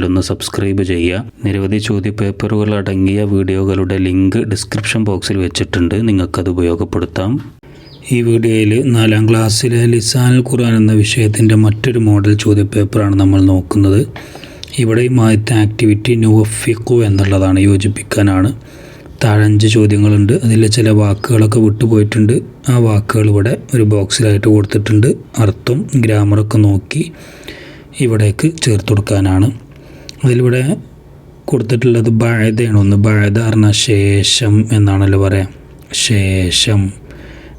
ഒന്ന് സബ്സ്ക്രൈബ് ചെയ്യുക. നിരവധി ചോദ്യപേപ്പറുകൾ അടങ്ങിയ വീഡിയോകളുടെ ലിങ്ക് ഡിസ്ക്രിപ്ഷൻ ബോക്സിൽ വെച്ചിട്ടുണ്ട്. നിങ്ങൾക്കത് ഉപയോഗപ്പെടുത്താം. ഈ വീഡിയോയിൽ നാലാം ക്ലാസ്സിലെ ലിസാൻ ഖുർആൻ എന്ന വിഷയത്തിന്റെ മറ്റൊരു മോഡൽ ചോദ്യപേപ്പറാണ് നമ്മൾ നോക്കുന്നത്. ഇവിടെയും ആദ്യത്തെ ആക്ടിവിറ്റി നുവഫിക്കു എന്നുള്ളതാണ് യോജിപ്പിക്കാനാണ്. താഴഞ്ച് ചോദ്യങ്ങളുണ്ട്. അതിൽ ചില വാക്കുകളൊക്കെ വിട്ടുപോയിട്ടുണ്ട്. ആ വാക്കുകൾ ഇവിടെ ഒരു ബോക്സിലായിട്ട് കൊടുത്തിട്ടുണ്ട്. അർത്ഥം ഗ്രാമറൊക്കെ നോക്കി ഇവിടേക്ക് ചേർത്ത് കൊടുക്കാനാണ്. അതിലിവിടെ കൊടുത്തിട്ടുള്ളത് ബാഴതയാണ് ഒന്ന് ബാഴത പറഞ്ഞാൽ ശേഷം എന്നാണല്ലോ പറയാം. ശേഷം.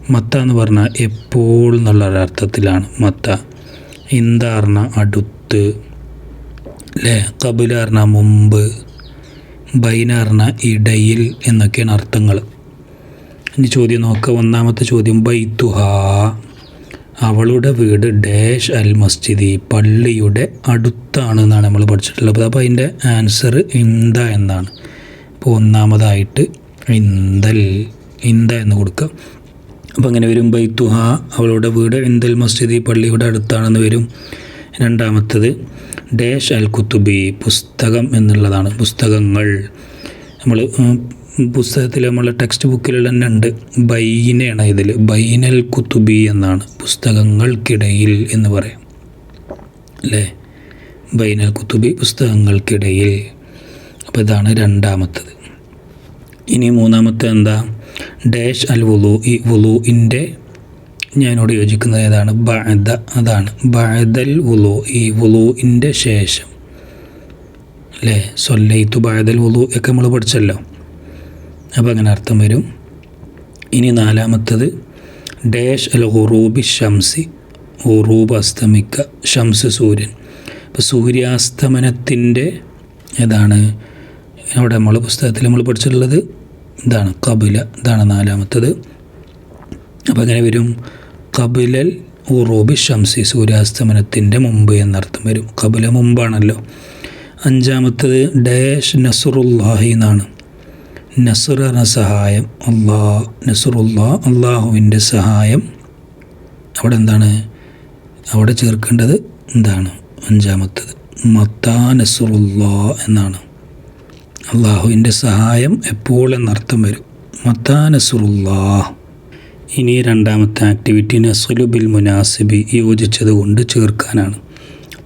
മത്ത എന്ന് പറഞ്ഞാൽ എപ്പോൾ എന്നുള്ള ഒരർത്ഥത്തിലാണ് മത്ത. ഇന്ത അടുത്ത്. അല്ലേ കബില മുമ്പ്. ബൈന ഇടയിൽ എന്നൊക്കെയാണ് അർത്ഥങ്ങൾ. ഇനി ചോദ്യം നോക്കുക ഒന്നാമത്തെ ചോദ്യം ബൈത്തുഹ. അവളുടെ വീട് ഡാഷ് അൽ മസ്ജിദി പള്ളിയുടെ അടുത്താണ് എന്നാണ് നമ്മൾ പഠിച്ചിട്ടുള്ളത്. അപ്പോൾ അതിന്റെ ആൻസർ ഇന്ത എന്നാണ്. അപ്പോൾ ഒന്നാമതായിട്ട് ഇന്തൽ ഇന്ത എന്ന് കൊടുക്കുക അപ്പോൾ അങ്ങനെ വരും ബൈത്തുഹ അവളുടെ വീട് ഇന്ദൽ മസ്ജിദി പള്ളിയുടെ അടുത്താണെന്ന് വരും. രണ്ടാമത്തത് ഡാഷ് അൽ കുത്തുബി പുസ്തകം എന്നുള്ളതാണ് പുസ്തകങ്ങൾ. നമ്മൾ പുസ്തകത്തിൽ നമ്മളെ ടെക്സ്റ്റ് ബുക്കിൽ തന്നെ ഉണ്ട് ബൈനയാണ് ഇതിൽ. ബൈനൽ കുത്തുബി എന്നാണ് പുസ്തകങ്ങൾക്കിടയിൽ എന്ന് പറയാം. അല്ലേ ബൈനൽ കുത്തുബി പുസ്തകങ്ങൾക്കിടയിൽ. അപ്പോൾ ഇതാണ് രണ്ടാമത്തത്. ഇനി മൂന്നാമത്തെ എന്താ? ഡാഷ് അൽ വുലു ഈ വുലുവിന്റെ ഞാനോട് യോജിക്കുന്നത് ഏതാണ്? ബഅദ അതാണ്. ബഅദൽ വുലു ഈ വുലുവിന്റെ ശേഷം. അല്ലേ സൊല്ലൈത്തു ബഅദൽ വുലു ഒക്കെ നമ്മൾ പഠിച്ചല്ലോ. അപ്പോൾ അങ്ങനെ അർത്ഥം വരും. ഇനി നാലാമത്തത് ഡേഷ് അല്ല ഹുറൂബി ഷംസി ഹുറൂബ് അസ്തമിക്ക ഷംസ് സൂര്യൻ. ഇപ്പോൾ സൂര്യാസ്തമനത്തിന്റെ ഏതാണ് അവിടെ നമ്മൾ പുസ്തകത്തിൽ നമ്മൾ പഠിച്ചിട്ടുള്ളത്. ഇതാണ് കപില ഇതാണ് നാലാമത്തത്. അപ്പോൾ അങ്ങനെ വരും. കപിലൽ ഉറൂബി ഷംസി സൂര്യാസ്തമനത്തിന്റെ മുമ്പ് എന്നർത്ഥം വരും. കപില മുമ്പാണല്ലോ. അഞ്ചാമത്തത് ഡേഷ് നസുറുല്ലാഹി എന്നാണ്. നസുർ സഹായം. അള്ളാ നസുറുല്ലാ അള്ളാഹുവിന്റെ സഹായം. അവിടെ എന്താണ്? അവിടെ ചേർക്കേണ്ടത് എന്താണ്? അഞ്ചാമത്തത് മത്താ നസുറുല്ലാ എന്നാണ്. അള്ളാഹുവിന്റെ സഹായം എപ്പോൾ എന്നർത്ഥം വരും? മത്താ നസുറുല്ലാ. ഇനി രണ്ടാമത്തെ ആക്ടിവിറ്റി നസുലു ബിൽ മുനാസിബി യോജിച്ചത് കൊണ്ട് ചേർക്കാനാണ്.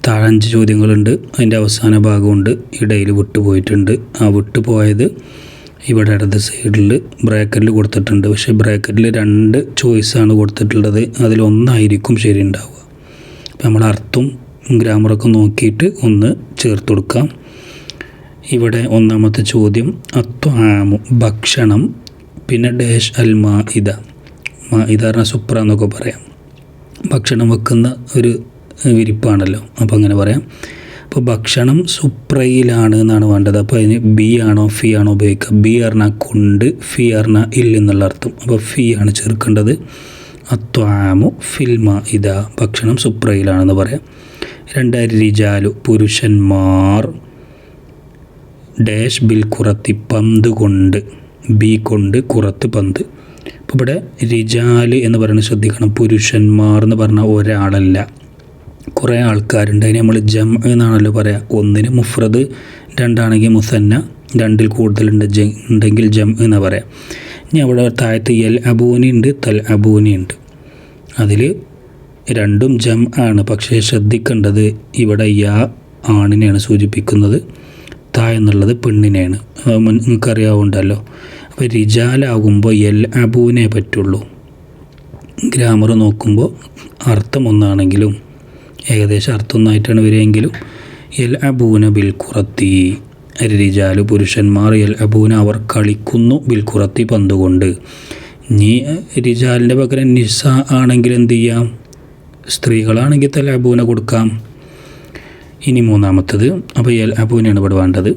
താഴഞ്ച് ചോദ്യങ്ങളുണ്ട് അതിന്റെ അവസാന ഭാഗമുണ്ട് ഇടയിൽ വിട്ടുപോയിട്ടുണ്ട്. ആ വിട്ടുപോയത് ഇവിടെ ഇടത് സൈഡിൽ ബ്രാക്കറ്റിൽ കൊടുത്തിട്ടുണ്ട്. പക്ഷേ ബ്രാക്കറ്റിൽ രണ്ട് ചോയ്സാണ് കൊടുത്തിട്ടുള്ളത്. അതിലൊന്നായിരിക്കും ശരി ഉണ്ടാവുക അപ്പോൾ നമ്മൾ അർത്ഥം ഗ്രാമറൊക്കെ നോക്കിയിട്ട് ഒന്ന് ചേർത്ത് കൊടുക്കാം. ഇവിടെ ഒന്നാമത്തെ ചോദ്യം അത്വാമു ഭക്ഷണം പിന്നെ ഡേഷ് അൽ മാ ഇത മാ ഇത സുപ്ര എന്നൊക്കെ പറയാം. ഭക്ഷണം വെക്കുന്ന ഒരു വിരിപ്പാണല്ലോ. അപ്പോൾ അങ്ങനെ പറയാം. അപ്പോൾ ഭക്ഷണം സുപ്രയിലാണ് എന്നാണ് വേണ്ടത്. അപ്പോൾ അതിന് ബി ആണോ ഫി ആണോ ഉപയോഗിക്കുക? ബി പറഞ്ഞാൽ കൊണ്ട് ഫി പറഞ്ഞാൽ ഇല്ല എന്നുള്ള അർത്ഥം. അപ്പോൾ ഫി ആണ് ചേർക്കേണ്ടത്. അത്വാമു ഫിൽമ ഇതാ ഭക്ഷണം സുപ്രയിലാണെന്ന് പറയാം. രണ്ടായിരം റിജാലു പുരുഷന്മാർ ഡാഷ് ബിൽ കുറത്തി പന്ത് കൊണ്ട് ബി കൊണ്ട് കുറത്ത് പന്ത്. അപ്പോൾ ഇവിടെ റിജാൽ എന്ന് പറയുന്നത് ശ്രദ്ധിക്കണം. പുരുഷന്മാർ എന്ന് പറഞ്ഞാൽ ഒരാളല്ല. കുറേ ആൾക്കാരുണ്ട്. അതിന് നമ്മൾ ജം എന്നാണല്ലോ പറയാം. ഒന്നിന് മുഫ്രദ് രണ്ടാണെങ്കിൽ മുസന്ന രണ്ടിൽ കൂടുതലുണ്ട് ജ ഉണ്ടെങ്കിൽ ജം എന്ന് പറയാം. ഇനി അവിടെ താഴത്ത് എൽ അബൂനി ഉണ്ട് തൽ അബൂനി ഉണ്ട്. അതിൽ രണ്ടും ജം ആണ്. പക്ഷേ ശ്രദ്ധിക്കേണ്ടത് ഇവിടെ യാ ആണിനെയാണ് സൂചിപ്പിക്കുന്നത്. ത എന്നുള്ളത് പെണ്ണിനെയാണ്. നിങ്ങൾക്കറിയാവുണ്ടല്ലോ. അപ്പോൾ റിജാലാകുമ്പോൾ എൽ അബൂനെ പറ്റുള്ളൂ. ഗ്രാമർ നോക്കുമ്പോൾ അർത്ഥം ഒന്നാണെങ്കിലും ഏകദേശം അർത്ഥമൊന്നായിട്ടാണ് വരികയെങ്കിലും എൽ അബൂന ബിൽ കുറത്തി റിജാലു പുരുഷന്മാർ എൽ അബൂന അവർ കളിക്കുന്നു ബിൽ കുറത്തി പന്തുകൊണ്ട്. നീ രിജാലിന്റെ പകരം നിസ ആണെങ്കിൽ എന്ത് ചെയ്യാം? സ്ത്രീകളാണെങ്കിൽ തല അബൂന കൊടുക്കാം. ഇനി മൂന്നാമത്തത് അപ്പോൾ എൽ അബൂനാണ് ഇവിടെ വേണ്ടത്.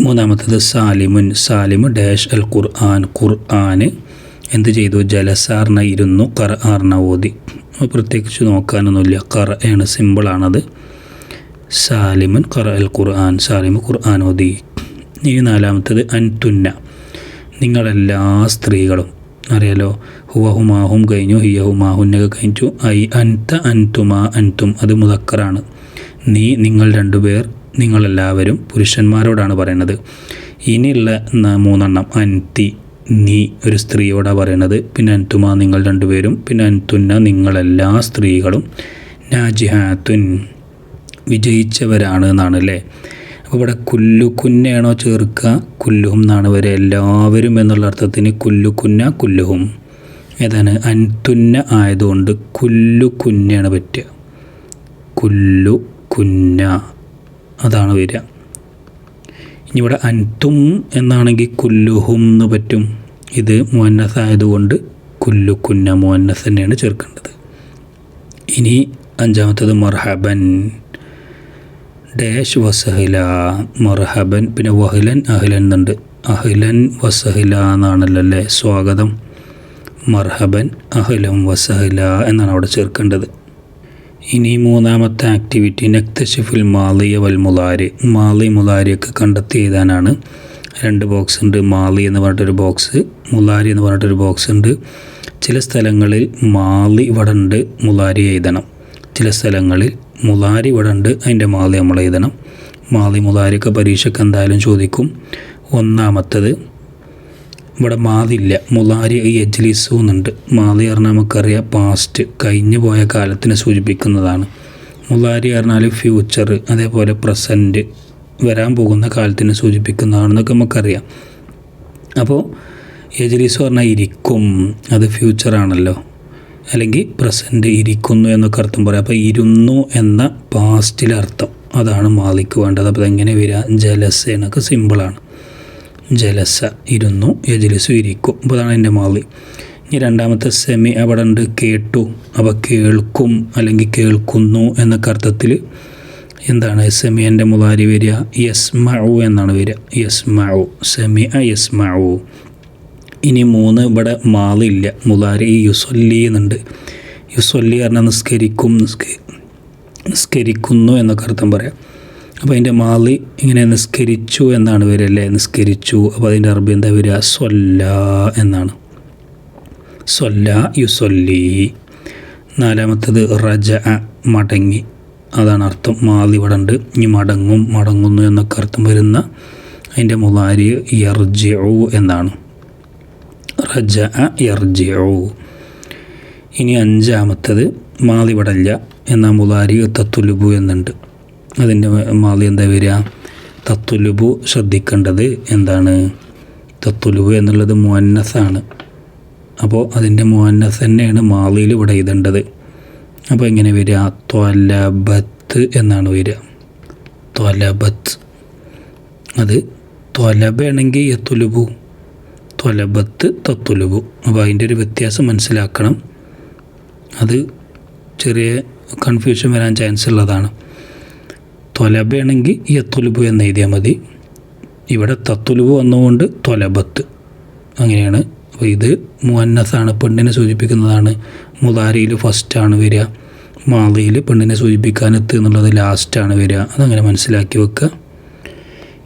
മൂന്നാമത്തത് സാലിമുൻ സാലിമ് ഡാഷ് അൽ ഖുർആൻ ഖുർആന്. എന്ത് ചെയ്തു? ജലസാർന ഇരുന്നു കർ ആറിന ഓതി. പ്രത്യേകിച്ച് നോക്കാനൊന്നുമില്ല. കറ ആണ് സിമ്പിളാണത് സാലിമൻ കറ അൽ ഖുർആൻ. സാലിമ ഖുർആൻ ഓതി ഇനി നാലാമത്തത് അൻതുന്ന. നിങ്ങളെല്ലാ സ്ത്രീകളും. അറിയാലോ? ഹുവഹുമാഹും കഴിഞ്ഞു ഹിയഹുമാഹുന്നൊക്കെ കഴിഞ്ഞു. ഐ അൻത അൻതുമാ അൻതും. അത് മുതക്കറാണ് നീ നിങ്ങൾ രണ്ടുപേർ നിങ്ങളെല്ലാവരും പുരുഷന്മാരോടാണ് പറയുന്നത്. ഇനിയുള്ള മൂന്നെണ്ണം. അൻതി. നീ ഒരു സ്ത്രീയോടാണ് പറയണത്. പിന്നെ അൻതുമ നിങ്ങൾ രണ്ടുപേരും പിന്നെ അൻതുന്ന നിങ്ങളെല്ലാ സ്ത്രീകളും നാജിഹാത്തുൻ വിജയിച്ചവരാണ് എന്നാണ് അല്ലേ അപ്പോൾ ഇവിടെ കുല്ലു കുന്നയാണോ ചേർക്കുക കുല്ലുഹും എന്നാണ് വരെ എല്ലാവരും എന്നുള്ള അർത്ഥത്തിന് കുല്ലു കുന്ന കുല്ലുഹും. ഏതാണ്? അൻതുന്ന ആയതുകൊണ്ട് കുല്ലു കുന്നയാണ് പറ്റുക. കുല്ലു കുന്ന അതാണ് വരിക. ഇവിടെ അൻതും എന്നാണെങ്കിൽ കുല്ലുഹും എന്ന് പറ്റും. ഇത് മുഹന്നസ് ആയതുകൊണ്ട് കുല്ലു കുന്ന മുഹന്നസ് തന്നെയാണ് ചേർക്കേണ്ടത്. ഇനി അഞ്ചാമത്തത് മർഹബൻ. ഡാഷ് വസഹില. മർഹബൻ പിന്നെ വഹിലൻ അഹിലൻ എന്നുണ്ട്. അഹിലൻ വസഹില എന്നാണല്ലോ അല്ലേ സ്വാഗതം. മർഹബൻ അഹിലം വസഹില എന്നാണ് അവിടെ ചേർക്കേണ്ടത്. ഇനി മൂന്നാമത്തെ ആക്ടിവിറ്റി നക്തഷിഫുൽ മാലിയ വൽ മുലാരി. മാലി മുലാരിയൊക്കെ കണ്ടെത്തി എഴുതാനാണ്. രണ്ട് ബോക്സ് ഉണ്ട്. മാലി എന്ന് പറഞ്ഞിട്ടൊരു ബോക്സ് മുലാരി എന്ന് പറഞ്ഞിട്ടൊരു ബോക്സ് ഉണ്ട്. ചില സ്ഥലങ്ങളിൽ മാലി ഇവിടെ ഉണ്ട് മുലാരി എഴുതണം. ചില സ്ഥലങ്ങളിൽ മുലാരി ഇവിടെ ഉണ്ട് അതിന്റെ മാലി നമ്മൾ എഴുതണം. മാലി മുലാരിയൊക്കെ പരീക്ഷയ്ക്ക് എന്തായാലും ചോദിക്കും. ഒന്നാമത്തത് ഇവിടെ മാതില്ല. മുലാരി ഈ എജ്ലിസു എന്നുണ്ട് മാതി പറഞ്ഞാൽ നമുക്കറിയാം പാസ്റ്റ് കഴിഞ്ഞു പോയ കാലത്തിനെ സൂചിപ്പിക്കുന്നതാണ്. മുലാരി പറഞ്ഞാൽ ഫ്യൂച്ചർ അതേപോലെ പ്രസന്റ് വരാൻ പോകുന്ന കാലത്തിനെ സൂചിപ്പിക്കുന്നതാണെന്നൊക്കെ നമുക്കറിയാം. അപ്പോൾ എജ്ലിസു പറഞ്ഞാൽ ഇരിക്കും. അത് ഫ്യൂച്ചറാണല്ലോ അല്ലെങ്കിൽ പ്രസന്റ് ഇരിക്കുന്നു എന്നൊക്കെ അർത്ഥം പറയാം. അപ്പോൾ ഇരുന്നു എന്ന പാസ്റ്റിലെ അർത്ഥം. അതാണ് മാലിക്ക് വേണ്ടത്. അപ്പോൾ അതെങ്ങനെ വരിക ജലസ എന്നൊക്കെ സിമ്പിളാണ് ജലസ ഇരുന്നു യജലിസു ഇരിക്കും. അപ്പോൾ അതാണ് എന്റെ മാളി. ഇനി രണ്ടാമത്തെ സെമി അവിടെ ഉണ്ട് കേട്ടു. അവ കേൾക്കും അല്ലെങ്കിൽ കേൾക്കുന്നു എന്നൊക്കെ അർത്ഥത്തിൽ എന്താണ്? സെമി എന്റെ മുതാരി വരിക. യസ്മഉ എന്നാണ് വരിക. യസ്മഉ. സെമി അ യസ്മഉ. ഇനി മൂന്ന് ഇവിടെ മാളില്ല. മുതാരി യുസൊല്ലി എന്നുണ്ട്. യുസൊല്ലി പറഞ്ഞാൽ നിസ്കരിക്കും നിസ്ക നിസ്കരിക്കുന്നു എന്നൊക്കെ അർത്ഥം പറയാം. അപ്പോൾ അതിന്റെ മാലി ഇങ്ങനെ നിസ്കരിച്ചു എന്നാണ് വരല്ലേ നിസ്കരിച്ചു. അപ്പോൾ അതിന്റെ അറബി എന്താ വരിക? സൊല്ല എന്നാണ്. സൊല്ല യുസൊല്ലി നാലാമത്തത് റജ മടങ്ങി. അതാണ് അർത്ഥം. മാലി ഇവിടെ ഉണ്ട്. ഇനി മടങ്ങും മടങ്ങുന്നു എന്നൊക്കെ അർത്ഥം വരുന്ന അതിന്റെ മുലാരി യർജിഉ എന്നാണ്. റജ യർജിഉ. ഇനി അഞ്ചാമത്തത് മാളി വടല്ല ഇല്ല. എന്നാൽ മുലാരി തത്തുലുബു എന്നുണ്ട്. അതിന്റെ മാതി എന്താ വരിക? തത്തുലുബു ശ്രദ്ധിക്കേണ്ടത് എന്താണ്? തത്തുലുബു എന്നുള്ളത് മുഅന്നസാണ്. അപ്പോൾ അതിന്റെ മുഅന്നസ് തന്നെയാണ് മാലിയിൽ ഇവിടെ എഴുതേണ്ടത്. അപ്പോൾ എങ്ങനെ വരിക? ത്വലബത്ത് എന്നാണ് വരിക. ത്വലബത്ത്. അത് തൊലബാണെങ്കിൽ യത്തുലുബു. ത്വലബത്ത് തത്തുലുബു. അപ്പോൾ അതിന്റെ ഒരു വ്യത്യാസം മനസ്സിലാക്കണം. അത് ചെറിയ കൺഫ്യൂഷൻ വരാൻ ചാൻസ് ഉള്ളതാണ്. ത്വലബയാണെങ്കിൽ യത്തുലുബു എന്ന് എഴുതിയാൽ മതി. ഇവിടെ തത്തുലുബു വന്നുകൊണ്ട് തൊലബത്ത്. അങ്ങനെയാണ്. അപ്പോൾ ഇത് മുഅന്നസാണ് പെണ്ണിനെ സൂചിപ്പിക്കുന്നതാണ്. മുതാരിയിൽ ഫസ്റ്റാണ് വരിക. മാതയിൽ പെണ്ണിനെ സൂചിപ്പിക്കാനെത്ത് എന്നുള്ളത് ലാസ്റ്റാണ് വരിക. അതങ്ങനെ മനസ്സിലാക്കി വെക്കുക.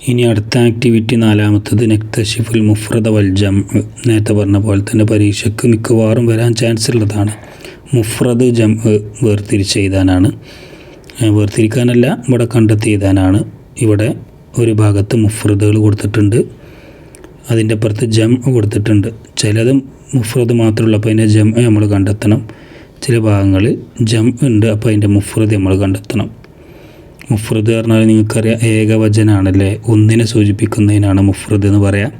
ഇനി അടുത്ത ആക്ടിവിറ്റി നാലാമത്തത് നെക്തഷിഫുൽ മുഫ്രദ വൽ ജം നേരത്തെ പറഞ്ഞ പോലെ തന്നെ പരീക്ഷയ്ക്ക് മിക്കവാറും വരാൻ ചാൻസ് ഉള്ളതാണ്. മുഫ്രദ് ജം വേർതിരിച്ച് എഴുതാനാണ്. വേർതിരിക്കാനല്ല ഇവിടെ കണ്ടെത്തി എഴുതാനാണ് ഇവിടെ ഒരു ഭാഗത്ത് മുഫ്രദുകൾ കൊടുത്തിട്ടുണ്ട്. അതിന്റെ അപ്പുറത്ത് ജം കൊടുത്തിട്ടുണ്ട്. ചിലത് മുഫ്രദ് മാത്രമുള്ളപ്പോൾ അതിന്റെ ജം നമ്മൾ കണ്ടെത്തണം. ചില ഭാഗങ്ങളിൽ ജം ഉണ്ട് അപ്പോൾ അതിന്റെ മുഫ്രദ് നമ്മൾ കണ്ടെത്തണം. മുഫ്രദ് പറഞ്ഞാൽ നിങ്ങൾക്കറിയാം ഏകവചനാണല്ലേ? ഒന്നിനെ സൂചിപ്പിക്കുന്നതിനാണ് മുഫ്രദ് എന്ന് പറയാം.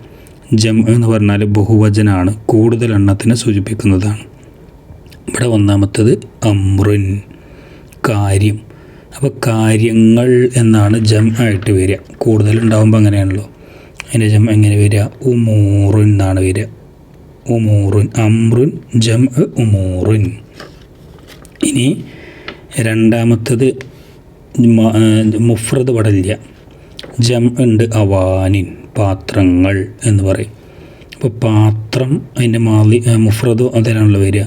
ജം എന്ന് പറഞ്ഞാൽ ബഹുവചനാണ് കൂടുതൽ എണ്ണത്തിനെ സൂചിപ്പിക്കുന്നതാണ്. ഇവിടെ ഒന്നാമത്തത് അമ്രുൻ കാര്യം. അപ്പോൾ കാര്യങ്ങൾ എന്നാണ് ജം ആയിട്ട് വരിക. കൂടുതലുണ്ടാകുമ്പോൾ അങ്ങനെയാണല്ലോ. അതിന്റെ ജം എങ്ങനെ വരിക? ഉമൂറുൻ എന്നാണ് വരിക. ഉമൂറുൻ അമ്രുൻ ജം ഉമൂറുൻ. ഇനി രണ്ടാമത്തത് മുഫ്രദ് പടലില്ല ജം ഉണ്ട് അവാനിൻ പാത്രങ്ങൾ എന്ന് പറയും. അപ്പോൾ പാത്രം അതിന്റെ മാലി ആ, അതിനാണല്ലോ വരിക.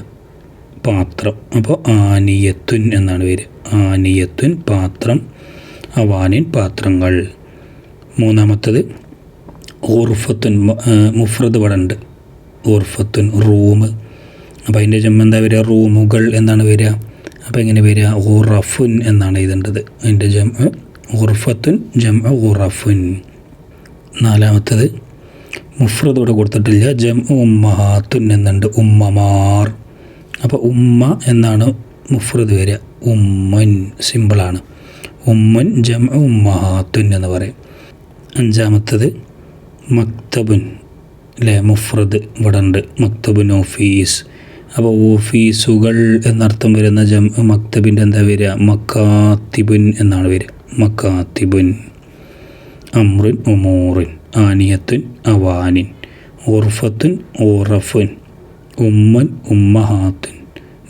പാത്രം. അപ്പോൾ ആനിയത്തുൻ എന്നാണ് പേര്. ആനിയത്തുൻ പാത്രം അവാനിൻ പാത്രങ്ങൾ. മൂന്നാമത്തത് ഓർഫത്തുൻ മുഫ്രദ് ഇവിടെ ഉണ്ട്. ഓർഫത്തുൻ റൂം. അപ്പോൾ അതിന്റെ ജമ്മ എന്താ വരിക? റൂമുകൾ എന്നാണ് വരിക. അപ്പോൾ എങ്ങനെ വരിക? ഓറഫുൻ എന്നാണ് എഴുതേണ്ടത്. അതിന്റെ ജം ഓർഫത്തുൻ ജം ഓറഫുൻ നാലാമത്തത് മുഫ്രദ് ഇവിടെ കൊടുത്തിട്ടില്ല. ജം ഉമ്മഹാത്തുൻ എന്നുണ്ട്. ഉമ്മമാർ. അപ്പോൾ ഉമ്മ എന്നാണ് മുഫ്രദ് വരിക ഉമ്മൻ സിമ്പിളാണ് ഉമ്മൻ ജം ഉമ്മഹാത്തുൻ എന്ന് പറയും. അഞ്ചാമത്തത് മക്തബുൻ അല്ലേ മുഫ്രദ് ഇവിടെ ഉണ്ട്. മക്തബുൻ ഓഫീസ്. അപ്പോൾ ഓഫീസുകൾ എന്നർത്ഥം വരുന്ന ജം മക്തബിന്റെ എന്താ വരിക? മക്കാത്തിബുൻ എന്നാണ് വരിക. മക്കാത്തിബുൻ. അമ്രുൻ ഉമൂറിൻ. ആനിയത്തുൻ അവാനിൻ. ഓർഫത്തുൻ ഓറഫുൻ ഉമ്മൻ ഉമ്മഹാത്തുൻ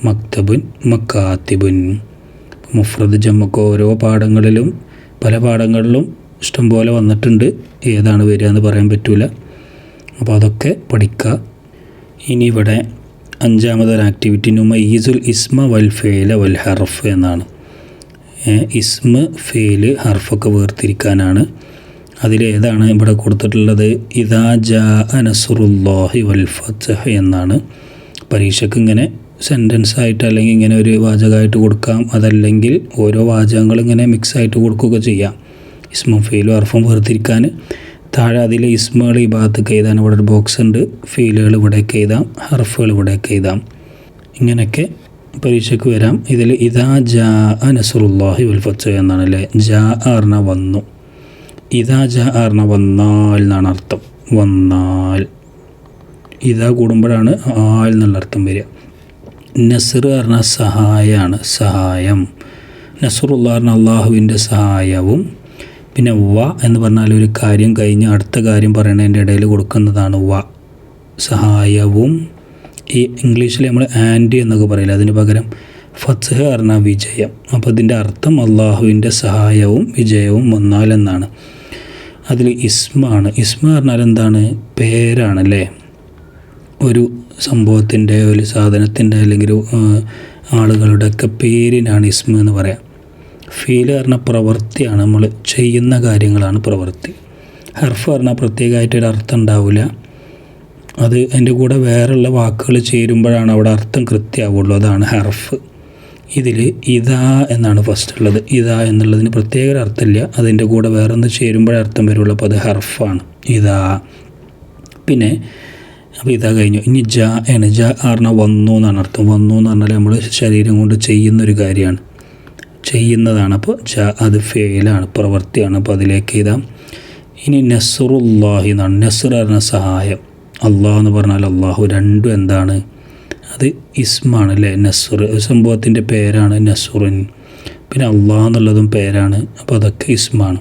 മക്തബുൻ മക്കാത്തിബുൻ. മുഫ്രദ് ജമ്മക്ക് ഓരോ പാഠങ്ങളിലും പല പാഠങ്ങളിലും ഇഷ്ടംപോലെ വന്നിട്ടുണ്ട്. ഏതാണ് വരിക എന്ന് പറയാൻ പറ്റില്ല അപ്പോൾ അതൊക്കെ പഠിക്കുക ഇനി ഇവിടെ അഞ്ചാമതൊരു ആക്ടിവിറ്റി ഈസുൽ ഇസ്മ വൽ ഫേല വൽ ഹർഫ് എന്നാണ്. ഇസ്മ ഫേൽ ഹർഫൊക്കെ വേർതിരിക്കാനാണ്. അതിലേതാണ് ഇവിടെ കൊടുത്തിട്ടുള്ളത് ഇതാ ജാ അനസുറുല്ലാഹി വൽ ഫത്ഹ് എന്നാണ്. പരീക്ഷയ്ക്ക് ഇങ്ങനെ സെന്റൻസ് ആയിട്ട് അല്ലെങ്കിൽ ഇങ്ങനെ ഒരു വാചകമായിട്ട് കൊടുക്കാം. അതല്ലെങ്കിൽ ഓരോ വാചകങ്ങൾ ഇങ്ങനെ മിക്സ് ആയിട്ട് കൊടുക്കുകയൊക്കെ ചെയ്യാം. ഇസ്മും ഫീലും അർഫും വേർതിരിക്കാൻ. താഴെ അതിൽ ഇസ്മുകൾ ഈ ഭാഗത്തേക്ക് എഴുതാൻ ഇവിടെ ഒരു ബോക്സ് ഉണ്ട്. ഫീലുകൾ ഇവിടേക്ക് എഴുതാം. ഹർഫുകൾ ഇവിടേക്ക് എഴുതാം. ഇങ്ങനെയൊക്കെ പരീക്ഷയ്ക്ക് വരാം. ഇതിൽ ഇതാ ജാ അനസുറുല്ലാഹി വൽ ഫത്ഹ് എന്നാണ് അല്ലേ? ജാ ആർണ വന്നു. ഇതാ ജ ആർണ വന്നാൽ എന്നാണ് അർത്ഥം. വന്നാൽ. ഇതാ കൂടുമ്പോഴാണ് ആൽ എന്നുള്ള അർത്ഥം വരിക. നസർ പറഞ്ഞ സഹായമാണ് സഹായം. നസറുള്ള പറഞ്ഞ അള്ളാഹുവിന്റെ സഹായവും. പിന്നെ വ എന്ന് പറഞ്ഞാൽ ഒരു കാര്യം കഴിഞ്ഞ് അടുത്ത കാര്യം പറയണതിന്റെ ഇടയിൽ കൊടുക്കുന്നതാണ് വ. സഹായവും. ഈ ഇംഗ്ലീഷിൽ നമ്മൾ ആന്റി എന്നൊക്കെ പറയില്ല അതിന് പകരം ഫത്ത്ഹ പറഞ്ഞ വിജയം. അപ്പോൾ ഇതിന്റെ അർത്ഥം അള്ളാഹുവിന്റെ സഹായവും വിജയവും വന്നാലെന്നാണ് അതിൽ ഇസ്മാണ്. ഇസ്മ പറഞ്ഞാൽ എന്താണ്? പേരാണല്ലേ? ഒരു സംഭവത്തിന്റെ ഒരു സാധനത്തിന്റെ അല്ലെങ്കിൽ ആളുകളുടെ ഒക്കെ പേരിനാണ് ഇസ്മ എന്ന് പറയാം. ഫീൽ പറഞ്ഞ പ്രവൃത്തിയാണ്. നമ്മൾ ചെയ്യുന്ന കാര്യങ്ങളാണ് പ്രവൃത്തി. ഹർഫ് പറഞ്ഞാൽ പ്രത്യേകമായിട്ടൊരു അർത്ഥം ഉണ്ടാവില്ല. അത് അതിന്റെ കൂടെ വേറെയുള്ള വാക്കുകൾ ചേരുമ്പോഴാണ് അവിടെ അർത്ഥം കൃത്യമാവുള്ളൂ. അതാണ് ഹർഫ്. ഇതിൽ ഇതാ എന്നാണ് ഫസ്റ്റ് ഉള്ളത്. ഇതാ എന്നുള്ളതിന് പ്രത്യേക ഒരു അർത്ഥമില്ല. അതിന്റെ കൂടെ വേറൊന്ന് ചേരുമ്പോഴേ അർത്ഥം വരുള്ളൂ. അപ്പോൾ അത് ഹർഫാണ്. ഇതാ. പിന്നെ അപ്പോൾ ഇതാ കഴിഞ്ഞു. ഇനി ജ ആണ്. ജ ആറിന വന്നു എന്നാണ് അർത്ഥം. വന്നു എന്ന് പറഞ്ഞാൽ നമ്മൾ ശരീരം കൊണ്ട് ചെയ്യുന്ന ഒരു കാര്യമാണ്. ചെയ്യുന്നതാണ്. അപ്പോൾ ജ അത് ഫെയിലാണ് പ്രവൃത്തിയാണ്. അപ്പോൾ അതിലേക്ക് ഇതാ. ഇനി നസറുല്ലാഹി എന്നാണ്. നസർ പറഞ്ഞ സഹായം. അള്ളാഹ് എന്ന് പറഞ്ഞാൽ അള്ളാഹു. രണ്ടും എന്താണ്? അത് ഇസ്മാണ് അല്ലേ നസുർ സംഭവത്തിന്റെ പേരാണ് നസുറിൻ. പിന്നെ അള്ളാഹ് എന്നുള്ളതും പേരാണ്. അപ്പോൾ അതൊക്കെ ഇസ്മാണ്.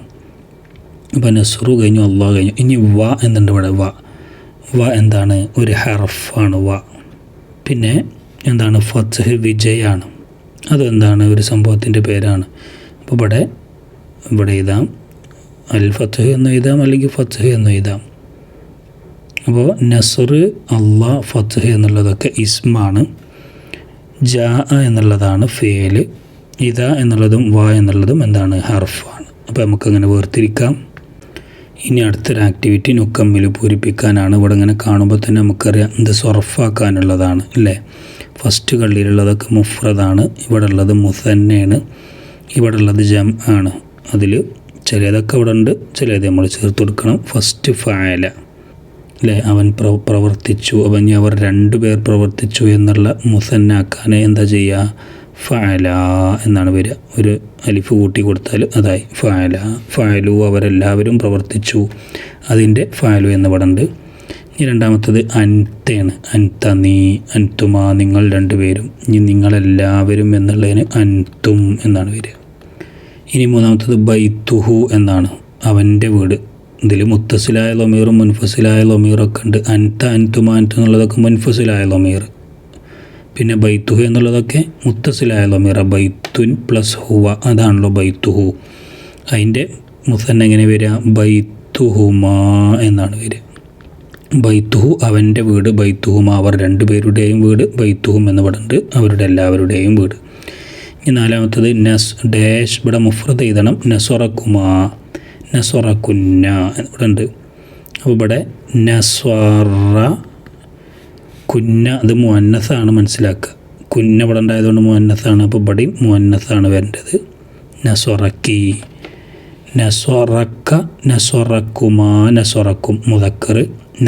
അപ്പോൾ നസുറു കഴിഞ്ഞു അള്ളാഹ് കഴിഞ്ഞു. ഇനി വ എന്നുണ്ട് ഇവിടെ വ. വ എന്താണ്? ഒരു ഹർഫാണ് വ. പിന്നെ എന്താണ്? ഫത്ത് വിജയാണ്. അതെന്താണ്? ഒരു സംഭവത്തിന്റെ പേരാണ്. അപ്പോൾ ഇവിടെ ഇവിടെ എഴുതാം. അൽ ഫത്ത് എന്ന് എഴുതാം അല്ലെങ്കിൽ ഫത്ത് എന്ന് എഴുതാം. അപ്പോൾ നസർ അള്ളാ ഫത്ത് എന്നുള്ളതൊക്കെ ഇസ്മാണ്. ജാ എന്നുള്ളതാണ് ഫേൽ. ഇത എന്നുള്ളതും വ എന്നുള്ളതും എന്താണ്? ഹർഫാണ്. അപ്പോൾ നമുക്കങ്ങനെ വേർതിരിക്കാം. ഇനി അടുത്തൊരു ആക്ടിവിറ്റി നുക്കമ്മിൽ പൂരിപ്പിക്കാനാണ്. ഇവിടെ ഇങ്ങനെ കാണുമ്പോൾ തന്നെ നമുക്കറിയാം ഇത് സൊറഫാക്കാനുള്ളതാണ് അല്ലേ? ഫസ്റ്റ് കള്ളിയിലുള്ളതൊക്കെ മുഫ്രദാണ്. ഇവിടെ ഉള്ളത് മുസന്നയാണ്. ഇവിടെ ഉള്ളത് ജം ആണ്. അതിൽ ചിലതൊക്കെ ഇവിടെ ഉണ്ട് ചിലത് നമ്മൾ ചേർത്ത് കൊടുക്കണം. ഫസ്റ്റ് ഫായല അല്ലേ അവൻ പ്ര പ്രവർത്തിച്ചു. അവൻ അവർ രണ്ടുപേർ പ്രവർത്തിച്ചു എന്നുള്ള മുസന്നാക്കാൻ എന്താ ചെയ്യുക ഫയല എന്നാണ് വരിക. ഒരു അലിഫ് കൂട്ടി കൊടുത്താൽ അതായി. ഫയല ഫയലു അവരെല്ലാവരും പ്രവർത്തിച്ചു. അതിന്റെ ഫയലു എന്ന് പടമുണ്ട്. ഇനി രണ്ടാമത്തത് അൻതയാണ് അൻത നീ അൻതുമ നിങ്ങൾ രണ്ടുപേരും. ഇനി നിങ്ങളെല്ലാവരും എന്നുള്ളതിന് അൻതും എന്നാണ് വരിക. ഇനി മൂന്നാമത്തത് ബൈത്തുഹു എന്നാണ് അവന്റെ വീട്. ഇതിൽ മുത്തസിലായ ലൊമീറും മുൻഫസിലായ ലൊമീറൊക്കെ ഉണ്ട്. അൻത അൻതുമ അന്റ് എന്നുള്ളതൊക്കെ മുൻഫസിലായ ലൊമീർ. പിന്നെ ബൈത്തുഹു എന്നുള്ളതൊക്കെ മുത്തസിലായ ലൊമീറ ബൈത്തുൻ പ്ലസ് ഹുവ അതാണല്ലോ ബൈത്തുഹു. അതിന്റെ മുസന്ന എങ്ങനെ വരിക? ബൈത്തുഹുമാ എന്നാണ് വരിക. ബൈത്തുഹു അവന്റെ വീട് ബൈത്തുഹുമ. അവർ രണ്ടുപേരുടെയും വീട് ബൈത്തുഹും എന്ന് പറഞ്ഞിട്ട് അവരുടെ എല്ലാവരുടെയും വീട്. ഇനി നാലാമത്തത് നസ് ഡാഷ് ഇവിടെ മുഫ്രത് എഴുതണം. നസ്വറക്കുമാ. നസ്വറക്കുന്ന ഇവിടെ ഉണ്ട് അപ്പോൾ ഇവിടെ നസ്വറ കുന്ന അത് മുന്നസാണ് മനസ്സിലാക്കുക കുന്ന ഇവിടെ ഉണ്ടായതുകൊണ്ട് മുന്നസാണ് അപ്പോൾ ഇവിടെയും മുന്നസാണ് വരേണ്ടത്. നസ്വറക്കി നസ്വറക്ക നസ്വറക്കുമാ നസ്വറക്കും മുതക്കർ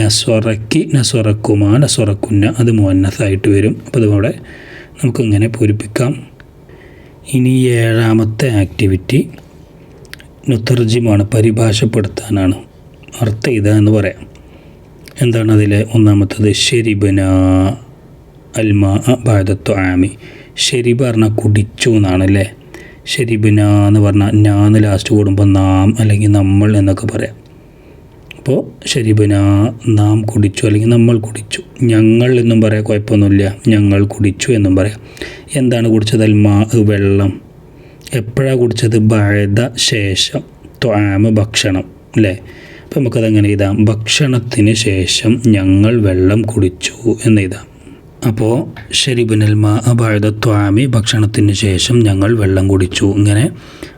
നസ്വറക്കി നസ്വറക്കുമാ നസ്വറക്കുന്ന അത് മുന്നസായിട്ട് വരും. അപ്പോൾ അതുകൂടെ നമുക്കിങ്ങനെ പൂരിപ്പിക്കാം. ഇനി ഏഴാമത്തെ ആക്ടിവിറ്റി. നുത്തർജിമാണ് പരിഭാഷപ്പെടുത്താനാണ്. അർത്ഥം ഇത എന്ന് പറയാം. എന്താണ് അതിലെ ഒന്നാമത്തത്? ഷെരിബന അൽമാ ബാദത്തു ആമി. ഷെരി പറഞ്ഞാൽ കുടിച്ചു എന്നാണ് അല്ലേ ഷെരിബിന എന്ന് പറഞ്ഞാൽ ഞാൻ ലാസ്റ്റ് കൂടുമ്പോൾ നാം അല്ലെങ്കിൽ നമ്മൾ എന്നൊക്കെ പറയാം. അപ്പോൾ ഷെരിബിന നാം കുടിച്ചു അല്ലെങ്കിൽ നമ്മൾ കുടിച്ചു. ഞങ്ങൾ എന്നും പറയാം കുഴപ്പമൊന്നുമില്ല. ഞങ്ങൾ കുടിച്ചു എന്നും പറയാം. എന്താണ് കുടിച്ചത്? അൽമാ വെള്ളം. എപ്പോഴാണ് കുടിച്ചത്? ബഴത ശേഷം. ത്വാമ ഭക്ഷണം അല്ലേ അപ്പോൾ നമുക്കതെങ്ങനെ എഴുതാം. ഭക്ഷണത്തിന് ശേഷം ഞങ്ങൾ വെള്ളം കുടിച്ചു എന്ന് എഴുതാം. അപ്പോൾ ഷെരിബിനൽ മാ ബഴത ത്വാമി ഭക്ഷണത്തിന് ശേഷം ഞങ്ങൾ വെള്ളം കുടിച്ചു. ഇങ്ങനെ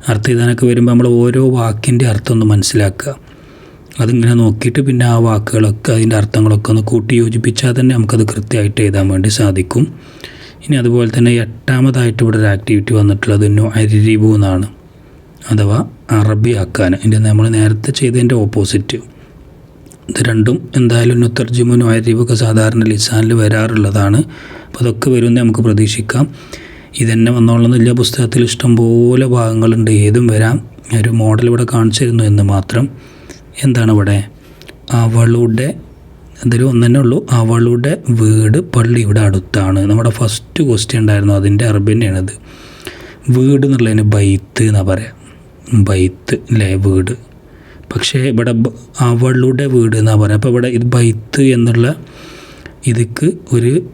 അർത്ഥം എഴുതാനൊക്കെ വരുമ്പോൾ നമ്മൾ ഓരോ വാക്കിന്റെ അർത്ഥം ഒന്ന് മനസ്സിലാക്കുക. അതിങ്ങനെ നോക്കിയിട്ട് പിന്നെ ആ വാക്കുകളൊക്കെ അതിന്റെ അർത്ഥങ്ങളൊക്കെ ഒന്ന് കൂട്ടി യോജിപ്പിച്ചാൽ തന്നെ നമുക്കത് കൃത്യമായിട്ട് എഴുതാൻ വേണ്ടി സാധിക്കും. ഇനി അതുപോലെ തന്നെ എട്ടാമതായിട്ട് ഇവിടെ ഒരു ആക്ടിവിറ്റി വന്നിട്ടുള്ളത് നോ അരിരിബു എന്നാണ്. അഥവാ അറബി ആക്കാൻ. ഇതിന്റെ നമ്മൾ നേരത്തെ ചെയ്തതിന്റെ ഓപ്പോസിറ്റ് ഇത് രണ്ടും എന്തായാലും നുത്തർജിമുനും അരിബൊക്കെ സാധാരണ ലിസാനിൽ വരാറുള്ളതാണ്. അപ്പോൾ അതൊക്കെ വരുമെന്ന് നമുക്ക് പ്രതീക്ഷിക്കാം. ഇതന്നെ വന്നോളുന്നില്ല. പുസ്തകത്തിൽ ഇഷ്ടംപോലെ ഭാഗങ്ങളുണ്ട്. ഏതും വരാം. ഒരു മോഡൽ ഇവിടെ കാണിച്ചിരുന്നു എന്ന് മാത്രം. എന്താണ് ഇവിടെ? അവളുടെ അതിൽ ഒന്ന് തന്നെ ഉള്ളൂ. അവളുടെ വീട് പള്ളി ഇവിടെ അടുത്താണ്. നമ്മുടെ ഫസ്റ്റ് ക്വസ്റ്റ്യൻ ഉണ്ടായിരുന്നു. അതിന്റെ അറബി തന്നെയാണിത്. വീട് എന്നുള്ളതിന് ബൈത്ത് എന്നാ പറയാം. ബൈത്ത് അല്ലേ? വീട്. പക്ഷേ ഇവിടെ അവളുടെ വീട് എന്നാ പറയാം. അപ്പോൾ ഇവിടെ ഇത് ബൈത്ത് എന്നുള്ള ഇതിക്ക് ഒരു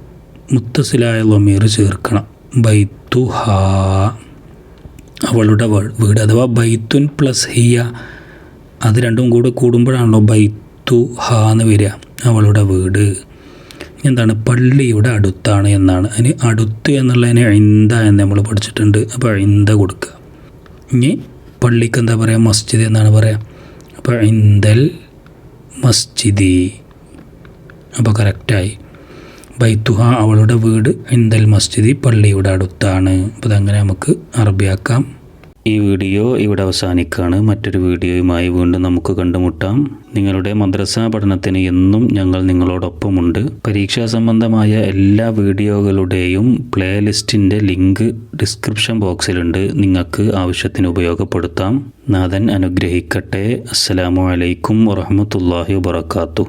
മുത്തസിലായ ലൊമീർ ചേർക്കണം. ബൈത്തു ഹാ. അവളുടെ വീട്. അഥവാ ബൈത്തുൻ പ്ലസ് ഹിയ. അത് രണ്ടും കൂടെ കൂടുമ്പോഴാണല്ലോ ബൈത്തു ഹാ എന്ന് വരിക. അവളുടെ വീട്. എന്താണ്? പള്ളിയുടെ അടുത്താണ് എന്നാണ്. അതിന് അടുത്ത് എന്നുള്ളതിന് ഇന്ത എന്ന് നമ്മൾ പഠിച്ചിട്ടുണ്ട്. അപ്പോൾ ഇന്ത കൊടുക്കുക. ഇനി പള്ളിക്ക് എന്താ പറയുക മസ്ജിദ് എന്നാണ് പറയുക അപ്പോൾ ഇന്ദൽ മസ്ജിദി. അപ്പോൾ കറക്റ്റായി ബൈത്തുഹ അവളുടെ വീട് ഇന്തൽ മസ്ജിദി പള്ളിയുടെ അടുത്താണ്. അപ്പോൾ അതങ്ങനെ നമുക്ക് അറബിയാക്കാം. ഈ വീഡിയോ ഇവിടെ അവസാനിക്കുകയാണ്. മറ്റൊരു വീഡിയോയുമായി വീണ്ടും നമുക്ക് കണ്ടുമുട്ടാം. നിങ്ങളുടെ മദ്രസ പഠനത്തിന് എന്നും ഞങ്ങൾ നിങ്ങളോടൊപ്പമുണ്ട്. പരീക്ഷാ സംബന്ധമായ എല്ലാ വീഡിയോകളുടെയും പ്ലേലിസ്റ്റിന്റെ ലിങ്ക് ഡിസ്ക്രിപ്ഷൻ ബോക്സിലുണ്ട്. നിങ്ങൾക്ക് ആവശ്യത്തിന് ഉപയോഗപ്പെടുത്താം. നാഥൻ അനുഗ്രഹിക്കട്ടെ. അസ്സലാമു അലൈക്കും വറഹമത്തല്ലാഹി വബർക്കാത്തു